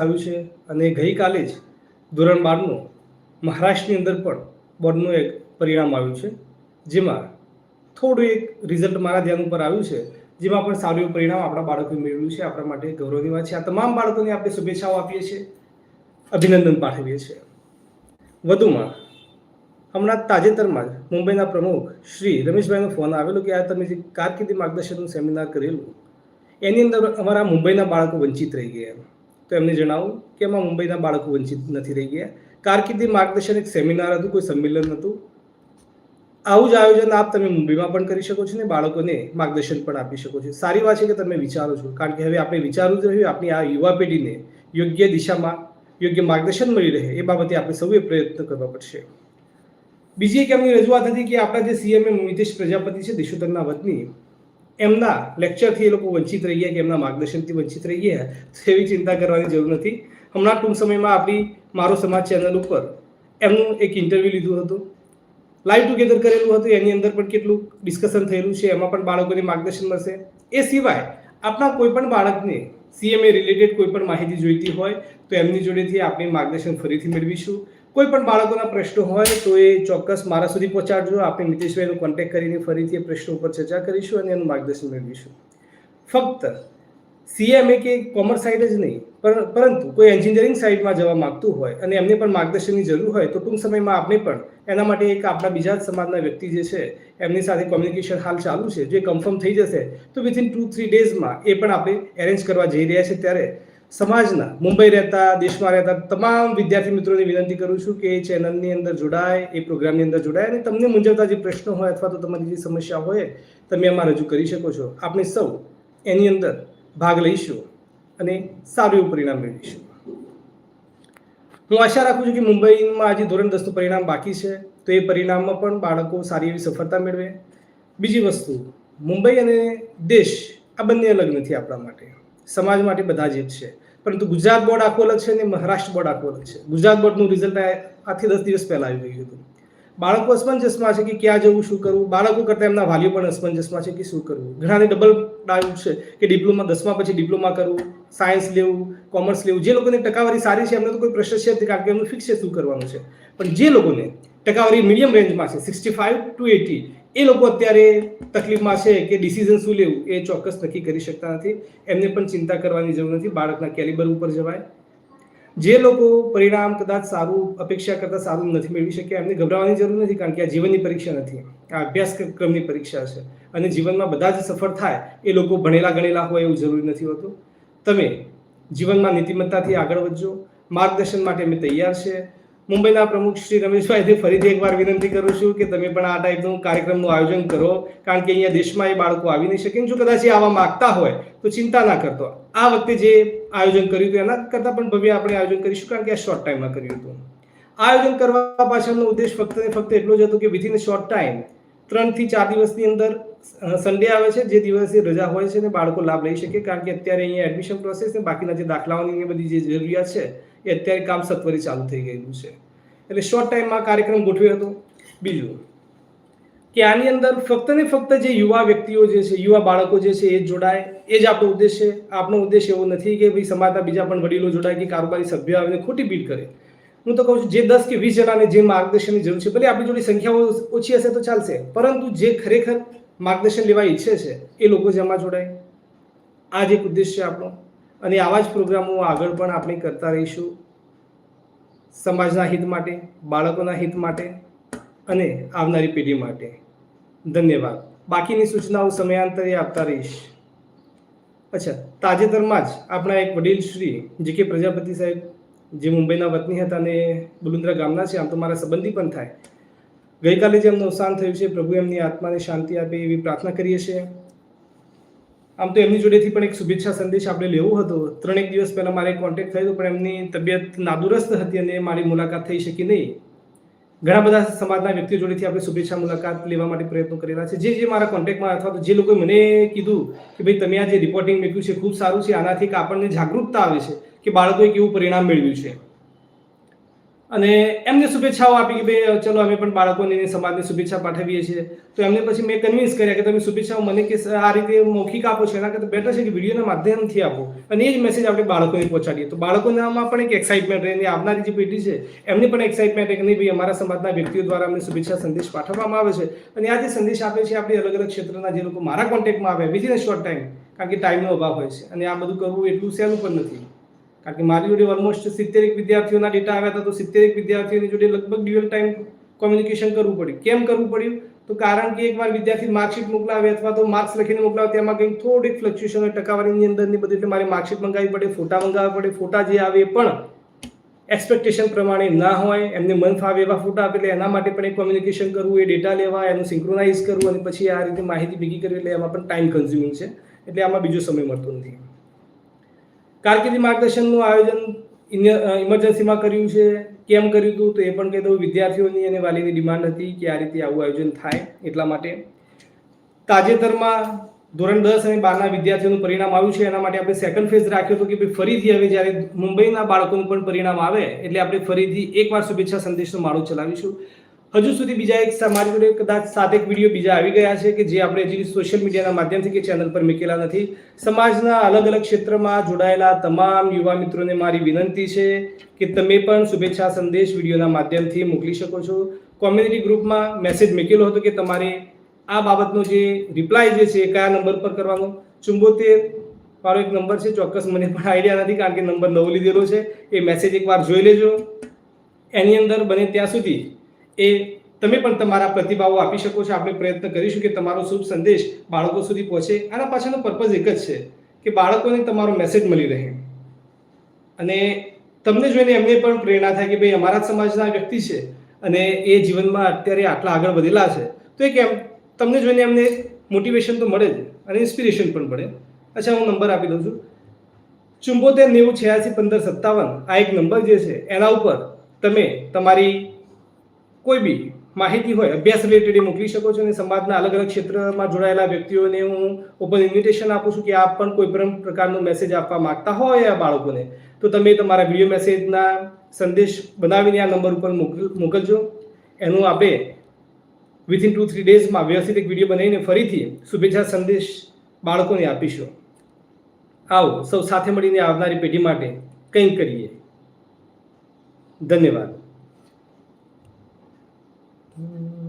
આવ્યું છે અને ગઈકાલે જ ધોરણ બારનું મહારાષ્ટ્રની અંદર પણ બોર્ડનું એક પરિણામ આવ્યું છે, જેમાં થોડું એક રિઝલ્ટ મારા ધ્યાન ઉપર આવ્યું છે, જેમાં પણ સારું એવું પરિણામ આપણા બાળકોએ મેળવ્યું છે, આપણા માટે ગૌરવની વાત છે. આ તમામ બાળકોને આપણે શુભેચ્છાઓ આપીએ છીએ, અભિનંદન પાઠવીએ છીએ. વધુમાં, હમણાં તાજેતરમાં જ મુંબઈના પ્રમુખ શ્રી રમેશભાઈનો ફોન આવેલો કે આ તમે જે કારકિર્દી માર્ગદર્શનનું સેમિનાર કરેલું, એની અંદર અમારા મુંબઈના બાળકો વંચિત રહી ગયા. તો એમને જણાવું કે એમાં મુંબઈના બાળકો વંચિત નથી રહી ગયા. કારકિર્દી માર્ગદર્શન એક સેમિનાર હતું, કોઈ સંમેલન હતું. આવું જ આયોજન આપ તમે મુંબઈમાં પણ કરી શકો છો ને બાળકોને માર્ગદર્શન પણ આપી શકો છો. સારી વાત છે કે તમે વિચારો છો, કારણ કે હવે આપણે વિચારવું જ રહ્યું, આપણી આ યુવા પેઢીને યોગ્ય દિશામાં યોગ્ય માર્ગદર્શન મળી રહે એ બાબતે આપણે સૌએ પ્રયત્ન કરવા પડશે. બીજી એક એમની રજૂઆત હતી કે આપણા જે સીએમએ નીતિશ પ્રજાપતિ છે, દિશોતરના વતની એમના લેક્ચરથી એ લોકો વંચિત રહી કે એમના માર્ગદર્શનથી વંચિત રહી તો એવી ચિંતા કરવાની જરૂર નથી. હમણાં ટૂંક સમયમાં આપણી મારો સમાજ ચેનલ ઉપર એમનું એક ઇન્ટરવ્યૂ લીધું હતું. લાઈવ ટુગેધર કરેલું હતું, એની અંદર પણ કેટલું ડિસ્કશન થયેલું છે, એમાં પણ બાળકોને માર્ગદર્શન મળશે. એ સિવાય આપણા કોઈ પણ બાળકને સીએમએ રિલેટેડ કોઈ પણ માહિતી જોઈતી હોય, તો એમની જોડેથી આપણે માર્ગદર્શન ફરીથી મેળવીશું. કોઈ પણ બાળકોના પ્રશ્નો હોય તો એ ચોક્કસ મારા સુધી પહોંચાડજો. આપણે નીતિશભાઈનો કોન્ટેક્ટ કરીને ફરીથી એ પ્રશ્નો ઉપર ચર્ચા કરીશું અને એનું માર્ગદર્શન મેળવીશું. ફક્ત સીએમએ કે કોમર્સ સાઈડ જ નહીં, પર- પરંતુ કોઈ એન્જિનિયરિંગ સાઈડમાં જવા માંગતું હોય અને એમને પણ માર્ગદર્શનની જરૂર હોય, તો ટૂંક સમયમાં આપણે પણ એના માટે એક આપણા બીજા જ સમાજના વ્યક્તિ જે છે, એમની સાથે કોમ્યુનિકેશન હાલ ચાલુ છે. જે કન્ફર્મ થઈ જશે, તો વિથિન ટુ થ્રી ડેઝમાં એ પણ આપણે એરેન્જ કરવા જઈ રહ્યા છે ત્યારે સમાજના, મુંબઈ રહેતા, દેશમાં રહેતા તમામ વિદ્યાર્થી મિત્રોને વિનંતી કરું છું કે એ ચેનલની અંદર જોડાય, એ પ્રોગ્રામની અંદર જોડાય અને તમને મૂંઝવતા જે પ્રશ્નો હોય અથવા તો તમારી જે સમસ્યા હોય, તમે એમાં રજૂ કરી શકો છો. આપણે સૌ એની અંદર ભાગ લઈશું અને સારું એવું પરિણામ મેળવીશું. હું આશા રાખું છું કે મુંબઈમાં આજે ધોરણ દસનું પરિણામ બાકી છે. તો એ પરિણામમાં પણ બાળકો સારી એવી સફળતા મેળવે. બીજી વસ્તુ, મુંબઈ અને દેશ આ બંને અલગ નથી આપણા માટે. સમાજ માટે બધા જ એક છે. પરંતુ ગુજરાત બોર્ડ આખું અલગ છે અને મહારાષ્ટ્ર બોર્ડ આખું અલગ છે. ગુજરાત બોર્ડનું રિઝલ્ટ આથી દસ દિવસ પહેલાં આવી ગયું હતું. બાળકો અસમંજસમાં છે કે ક્યાં જવું, શું કરવું? બાળકો કરતાં એમના વાલીઓ પણ અસમંજસમાં છે કે શું કરવું? ઘણાને ડબલ ડાઉટ છે કે ડિપ્લોમા દસમા પછી ડિપ્લોમા કરવું સાયન્સ લેવું કોમર્સ લેવું. જે લોકોની ટકાવારી સારી છે, એમને તો કોઈ પ્રશ્ન છે કારણ કે એમનું ફિક્સ છે શું કરવાનું છે. પણ જે લોકોને ટકાવારી મીડિયમ રેન્જમાં છે સિક્સટી ફાઇવ ટુ એટી એ લોકો અત્યારે તકલીફમાં છે કે ડિસિઝન શું લેવું એ ચોક્કસ નક્કી કરી શકતા નથી. એમને પણ ચિંતા કરવાની જરૂર નથી. બાળકના કેલિબર ઉપર જવાય. જે લોકો પરિણામ કદાચ સારું, અપેક્ષા કરતાં સારું નથી મેળવી શક્યા, એમને ગભરાવાની જરૂર નથી કારણ કે આ જીવનની પરીક્ષા નથી. આ અભ્યાસક્રમની પરીક્ષા છે. અને જીવનમાં બધા જ સફળ થાય એ લોકો ભણેલા ગણેલા હોય એવું જરૂરી નથી હોતું. તમે જીવનમાં નીતિમત્તાથી આગળ વધજો. માર્ગદર્શન માટે અમે તૈયાર છે. મુંબઈના પ્રમુખ શ્રી રમેશભાઈને ફરીથી એકવાર વિનંતી કરું છું કે તમે પણ આ ટાઈપનું કાર્યક્રમનું આયોજન કરો. કારણ કે અહીંયા દેશમાં એ બાળકો આવી નહીં શકે. જો કદાચ એ આવવા માંગતા હોય, તો ચિંતા ના કરતો. આ વખતે જે આયોજન કર્યું હતું, એના કરતાં પણ ભવ્ય આપણે આયોજન કરીશું, કારણ કે આ શોર્ટ ટાઈમમાં કર્યું હતું. આયોજન કરવા પાછળનો ઉદ્દેશ ફક્ત ને ફક્ત એટલો જ હતો કે વિધિન શોર્ટ ટાઈમ ત્રણથી ચાર દિવસની અંદર સન્ડે આવે છે, જે દિવસે રજા હોય છે ને બાળકો લાભ લઈ શકે, કારણ કે અત્યારે અહીંયા એડમિશન પ્રોસેસ ને બાકીના જે દાખલાઓની બધી જે જરૂરિયાત છે એ અત્યારે કામ સત્વરી ચાલુ થઈ ગયેલું છે. એટલે શોર્ટ ટાઈમમાં કાર્યક્રમ ગોઠવ્યો હતો. બીજું, કે આની અંદર ફક્ત ને ફક્ત જે યુવા વ્યક્તિઓ જે છે, યુવા બાળકો જે છે, એ જ જોડાય. એ જ આપણો ઉદ્દેશ છે. આપણો ઉદ્દેશ એવો નથી કે ભાઈ સમાજના બીજા પણ વડીલો જોડાય કે કારોબારી સભ્ય આવીને ખોટી ભીડ કરે. હું તો કહું છું, જે દસ કે વીસ જણાને જે માર્ગદર્શનની જરૂર છે, ભલે આપણી જોડે સંખ્યાઓ ઓછી હશે તો ચાલશે, પરંતુ જે ખરેખર માર્ગદર્શન લેવા ઈચ્છે છે, એ લોકો જેમાં જોડાય. આ જ એક ઉદ્દેશ છે આપણો. અને આવા જ પ્રોગ્રામો આગળ પણ આપણે કરતા રહીશું. સમાજના હિત માટે, બાળકોના હિત માટે અને આવનારી પેઢી માટે. ધન્યવાદ. બાકીની સૂચનાઓ સમયાંતરે આપતા રહીશ. અચ્છા, તાજેતરમાં જ આપણા એક વડીલ શ્રી જે કે પ્રજાપતિ સાહેબ, જે મુંબઈના વતની હતા અને બલુંદ્રા ગામના છે, આમ તો મારા સંબંધી પણ થાય. ગઈકાલે જે એમનું અવસાન થયું છે, પ્રભુ એમની આત્માને શાંતિ આપે એવી પ્રાર્થના કરીએ છીએ. આમ તો એમની જોડેથી પણ એક શુભેચ્છા સંદેશ આપણે લેવો હતો. ત્રણેક દિવસ પહેલા મારે કોન્ટેક્ટ થયો પણ એમની તબિયત નાદુરસ્ત હતી અને મારી મુલાકાત થઈ શકી નહીં. ઘણા બધા સમાજના વ્યક્તિઓ જોડેથી આપણે શુભેચ્છા મુલાકાત લેવા માટે પ્રયત્નો કરેલા છે. જે જે મારા કોન્ટેક્ટમાં અથવા તો જે લોકોએ મને કીધું કે ભાઈ, તમે આ જે રિપોર્ટિંગ મૂક્યું છે, ખૂબ સારું છે. આનાથી આપણને જાગૃતતા આવે છે કે બાળકોએ કેવું પરિણામ મેળવ્યું છે. અને એમને શુભેચ્છાઓ આપી કે ભાઈ, ચલો, અમે પણ બાળકોને સમાજને શુભેચ્છા પાઠવીએ છીએ. તો એમને પછી મેં કન્વિન્સ કર્યા કે તમે શુભેચ્છાઓ મને કે આ રીતે મૌખિક આપો છો, એના કરતાં બેટર છે કે વિડીયોના માધ્યમથી આપો. અને એ જ મેસેજ આપણે બાળકોને પહોંચાડીએ. તો બાળકોનામાં પણ એક એક્સાઇટમેન્ટ રહે આવનારી જે પેઢી છે, એમને પણ એક્સાઇટમેન્ટ કે નહીં, ભાઈ, અમારા સમાજના વ્યક્તિઓ દ્વારા અમને શુભેચ્છા સંદેશ પાઠવવામાં આવે છે. અને આ જે સંદેશ આપે છે, આપણે અલગ અલગ ક્ષેત્રના જે લોકો મારા કોન્ટેક્ટમાં આવે વિધિન શોર્ટ ટાઈમ કારણ કે ટાઈમનો અભાવ હોય છે. અને આ બધું કરવું એટલું સહેલું પણ નથી. કારણ કે મારી જોડે ઓલમોસ્ટ સિત્તેર એક વિદ્યાર્થીઓના ડેટા આવ્યા હતા, તો સિત્તેર એક વિદ્યાર્થીઓની જોડે લગભગ ડ્યુઅલ ટાઈમ કોમ્યુનિકેશન કરવું પડ્યું. કેમ કરવું પડ્યું? તો કારણ કે એકવાર વિદ્યાર્થી માર્કશીટ મોકલાવે અથવા તો માર્ક્સ લખીને મોકલાવે, તેમાં કંઈક થોડીક ફ્લક્ચ્યુએશન હોય, ટકાવારીની અંદરની બધી, એટલે મારે માર્કશીટ મંગાવી પડે, ફોટા મંગાવવા પડે, ફોટા જે આવે પણ એક્સપેક્ટેશન પ્રમાણે ના હોય, એમને મન ફાવે એવા ફોટા આપે, એટલે એના માટે પણ એક કોમ્યુનિકેશન કરવું, એ ડેટા લેવા, એનું સિંક્રોનાઇઝ કરવું, અને પછી આ રીતે માહિતી ભેગી કરવી, એટલે એમાં પણ ટાઈમ કન્ઝ્યુમિંગ છે. એટલે આમાં બીજો સમય મળતો નથી. કારકિર્દી માર્ગદર્શનનું આયોજન ઇમરજન્સીમાં કર્યું છે. કેમ કર્યું હતું તો એ પણ કહી વિદ્યાર્થીઓની અને વાલીની ડિમાન્ડ હતી કે આ રીતે આવું આયોજન થાય એટલા માટે. તાજેતરમાં ધોરણ દસ અને બારના વિદ્યાર્થીઓનું પરિણામ આવ્યું છે. એના માટે આપણે સેકન્ડ ફેઝ રાખ્યો હતો કે ભાઈ ફરીથી હવે જ્યારે મુંબઈના બાળકોનું પણ પરિણામ આવે, એટલે આપણે ફરીથી એકવાર શુભેચ્છા સંદેશનો માળો ચલાવીશું. હજુ સુધી બીજા એક જોડે કદાચ સાતેક વીડિયો બીજા આવી ગયા છે કે જે આપણે હજી સોશિયલ મીડિયાના માધ્યમથી કે ચેનલ પર મૂકેલા નથી. સમાજના અલગ અલગ ક્ષેત્રમાં જોડાયેલા તમામ યુવા મિત્રોને મારી વિનંતી છે કે તમે પણ શુભેચ્છા સંદેશ વિડીયોના માધ્યમથી મોકલી શકો છો. કોમ્યુનિટી ગ્રુપમાં મેસેજ મૂકેલો હતો કે તમારે આ બાબતનો જે રિપ્લાય જે છે એ કયા નંબર પર કરવાનો? ચુંબોતેર મારો એક નંબર છે, ચોક્કસ મને પણ આઈડિયા નથી કારણ કે નંબર નવો લીધેલો છે. એ મેસેજ એકવાર જોઈ લેજો. એની અંદર બને ત્યાં સુધી એ તમે પણ તમારા પ્રતિભાવો આપી શકો છો. આપણે પ્રયત્ન કરીશું કે તમારો શુભ સંદેશ બાળકો સુધી પહોંચે. આના પાછળનો પર્પઝ એક જ છે કે બાળકોને તમારો મેસેજ મળી રહે. અને તમને જોઈને એમને પણ પ્રેરણા થાય કે ભાઈ અમારા સમાજના વ્યક્તિ છે અને એ જીવનમાં અત્યારે આટલા આગળ વધેલા છે. તો એ કેમ તમને જોઈને એમને મોટિવેશન તો મળે જ અને ઇન્સ્પિરેશન પણ મળે. અચ્છા, હું નંબર આપી દઉં છું. ચુંબોતેર નેવું છ્યાસી પંદર સત્તાવન આ એક નંબર જે છે, એના ઉપર તમે તમારી કોઈ બી માહિતી હોય, અભ્યાસ રિલેટેડ મોકલી શકો છો અને સમાજના અલગ અલગ ક્ષેત્રમાં જોડાયેલા વ્યક્તિઓને હું ઓપન ઇન્વિટેશન આપું છું કે આપ પણ કોઈ પણ પ્રકારનો મેસેજ આપવા માંગતા હોય આ બાળકોને, તો તમે તમારા વીડિયો મેસેજના સંદેશ બનાવીને આ નંબર ઉપર મોકલ- મોકલજો. એનું આપણે વિથિન ટુ થ્રી ડેઝમાં વ્યવસ્થિત એક વીડિયો બનાવીને ફરીથી શુભેચ્છા સંદેશ બાળકોને આપીશું. આવો, સૌ સાથે મળીને આવનારી પેઢી માટે કંઈક કરીએ. ધન્યવાદ. Mm-hmm.